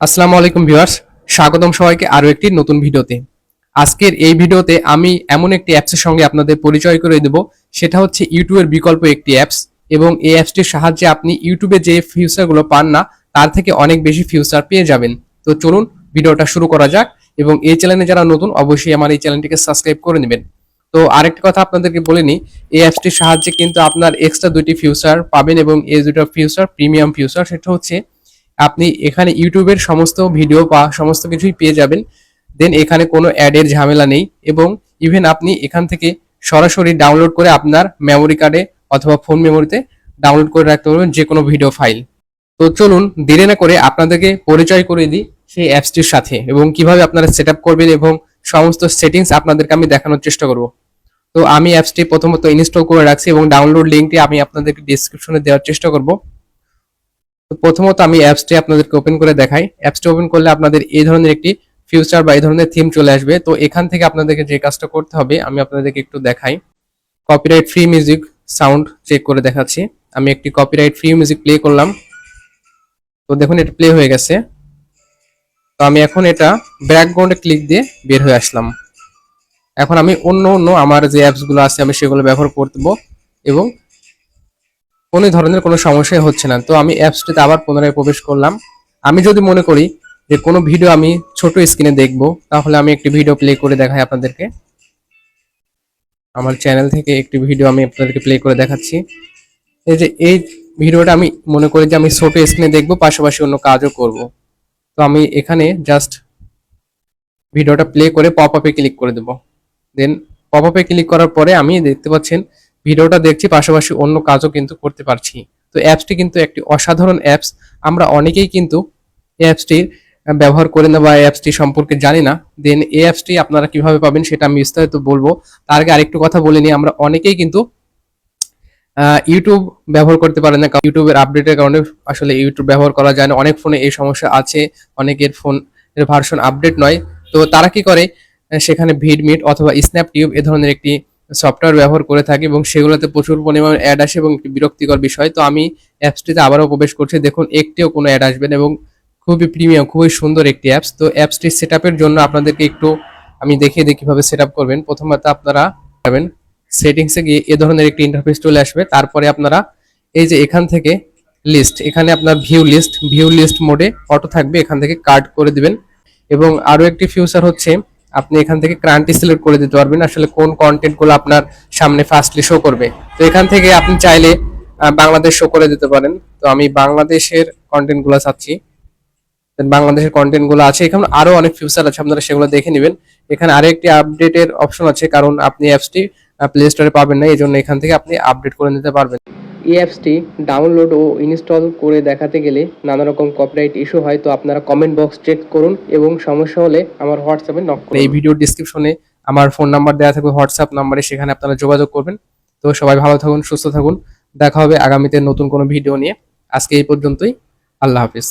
আসসালামু আলাইকুম ভিউয়ার্স, স্বাগতম সবাইকে আরও একটি নতুন ভিডিওতে। আজকের এই ভিডিওতে আমি এমন একটি অ্যাপসের সঙ্গে আপনাদের পরিচয় করে দেব, সেটা হচ্ছে ইউটিউবের বিকল্প একটি অ্যাপস এবং এই অ্যাপসটির সাহায্যে আপনি ইউটিউবে যে ফিউচারগুলো পান না, তার থেকে অনেক বেশি ফিউচার পেয়ে যাবেন। তো চলুন ভিডিওটা শুরু করা যাক এবং এই চ্যানেলে যারা নতুন, অবশ্যই আমার এই চ্যানেলটিকে সাবস্ক্রাইব করে নেবেন। তো আরেকটা কথা আপনাদেরকে বলে নিই, এই অ্যাপসটির সাহায্যে কিন্তু আপনার এক্সট্রা দুটি ফিউচার পাবেন এবং এই দুটো ফিউচার, প্রিমিয়াম ফিউচার, সেটা হচ্ছে আপনি এখানে ইউটিউবের সমস্ত ভিডিও বা সমস্ত কিছুই পেয়ে যাবেন। দেন এখানে কোনো অ্যাডের ঝামেলা নেই এবং ইভেন আপনি এখান থেকে সরাসরি ডাউনলোড করে আপনার মেমোরি কার্ডে অথবা ফোন মেমোরিতে ডাউনলোড করে রাখতে পারবেন যে কোনো ভিডিও ফাইল তো চলুন, দেরি না করে আপনাদেরকে পরিচয় করে দিই সেই অ্যাপসটির সাথে এবং কীভাবে আপনারা সেট করবেন এবং সমস্ত সেটিংস আপনাদেরকে আমি দেখানোর চেষ্টা করব। তো আমি অ্যাপসটি প্রথমত ইনস্টল করে রাখছি এবং ডাউনলোড লিঙ্কটি আমি আপনাদেরকে ডিসক্রিপশনে দেওয়ার চেষ্টা করব। প্রথমত আমি অ্যাপসটি আপনাদেরকে ওপেন করে দেখাই। অ্যাপসটি ওপেন করলে আপনাদের এই ধরনের একটি ফিউচার বা এই ধরনের থিম চলে আসবে। তো এখান থেকে আপনাদেরকে যে কাজটা করতে হবে, আমি আপনাদেরকে একটু দেখাই। Copyright free music sound check করে দেখাচ্ছি। আমি একটি কপিরাইট ফ্রি মিউজিক প্লে করলাম। তো দেখুন, এটা প্লে হয়ে গেছে। তো আমি এখন এটা ব্যাকগ্রাউন্ডে ক্লিক দিয়ে বের হয়ে আসলাম। এখন আমি অন্য অন্য আমার যে অ্যাপসগুলো আছে, আমি সেগুলো ব্যবহার করব এবং কোনো ধরনের কোনো সমস্যাই হচ্ছে না। তো আমি অ্যাপসটিতে আবার পুনরায় প্রবেশ করলাম। আমি যদি মনে করি যে কোনো ভিডিও আমি ছোট স্ক্রিনে দেখব, তাহলে আমি একটি ভিডিও প্লে করে দেখাই আপনাদেরকে। আমার চ্যানেল থেকে একটি ভিডিও আমি আপনাদেরকে প্লে করে দেখাচ্ছি। এই যে, এই ভিডিওটা আমি মনে করি যে আমি ছোট স্ক্রিনে দেখব, পাশাপাশি অন্য কাজও করব। তো আমি এখানে জাস্ট ভিডিওটা প্লে করে পপ আপে ক্লিক করে দেব। দেন পপ আপে ক্লিক করার পরে আমি দেখতে পাচ্ছেন ভিডিওটা দেখছি, পাশাপাশি অন্য কাজও কিন্তু করতে পারছি। তো অ্যাপসটি কিন্তু একটি অসাধারণ অ্যাপস। আমরা অনেকেই কিন্তু অ্যাপসটির ব্যবহার করে না বা অ্যাপসটি সম্পর্কে জানি না। দেন এই অ্যাপসটি আপনারা কীভাবে পাবেন সেটা আমি বিস্তারিত বলব। তার আগে আরেকটু কথা বলে নিই, আমরা অনেকেই কিন্তু ইউটিউব ব্যবহার করতে পারে না। ইউটিউবের আপডেটের কারণে আসলে ইউটিউব ব্যবহার করা যায় না। অনেক ফোনে এই সমস্যা আছে, অনেকের ফোন ভার্সন আপডেট নয়। তো তারা কি করে সেখানে ভিডমিট অথবা স্ন্যাপটিউব এ ধরনের একটি সফটওয়্যার ব্যবহার করে থাকি এবং সেগুলোতে প্রচুর পরিমাণ অ্যাড আসে এবং একটি বিরক্তিকর বিষয়। তো আমি অ্যাপসটিতে আবারও প্রবেশ করছি। দেখুন, একটিও কোনো অ্যাড আসবে না এবং খুবই প্রিমিয়াম খুবই সুন্দর একটি অ্যাপস তো অ্যাপসটি সেট জন্য আপনাদেরকে একটু আমি দেখিয়ে দিই কীভাবে সেট করবেন। প্রথমত আপনারা যাবেন সেটিংসে গিয়ে এ ধরনের একটি ইন্টারফেস চলে আসবে। তারপরে আপনারা এই যে এখান থেকে লিস্ট এখানে আপনার ভিউ লিস্ট ভিউ লিস্ট মোডে অটো থাকবে। এখান থেকে কার্ড করে দিবেন। এবং আরও একটি ফিউচার হচ্ছে আপনি এখান থেকে ক্রান্তি সিলেক্ট করে দিতে পারবেন আসলে কোন কন্টেন্টগুলো আপনার সামনে ফার্স্টলি শো করবে। তো এখান থেকে আপনি চাইলে বাংলাদেশ শো করে দিতে পারেন। তো আমি বাংলাদেশের কন্টেন্টগুলো চাচ্ছি। বাংলাদেশের কন্টেন্টগুলো আছে। এখানে আরও অনেক ফিউচার আছে, আপনারা সেগুলো দেখে নেবেন। এখানে আরেকটি আপডেটের অপশন আছে, কারণ আপনি অ্যাপসটি প্লে স্টোরে পাবেন না এই জন্য এখান থেকে আপনি আপডেট করে নিতে পারবেন। এই অ্যাপসটি ডাউনলোড ও ইনস্টল করে দেখাতে গেলে নানা রকম কপিরাইট ইস্যু হয়, তো আপনারা কমেন্ট বক্স চেক করুন এবং সমস্যা হলে আমার হোয়াটসঅ্যাপে নক করুন। এই ভিডিও ডিসক্রিপশনে আমার ফোন নাম্বার দেওয়া থাকবে হোয়াটসঅ্যাপ নাম্বারে সেখানে আপনারা যোগাযোগ করবেন। তো সবাই ভালো থাকুন, সুস্থ থাকুন, দেখা হবে আগামীতে নতুন কোনো ভিডিও নিয়ে। আজকে এই পর্যন্তই, আল্লাহ হাফিজ।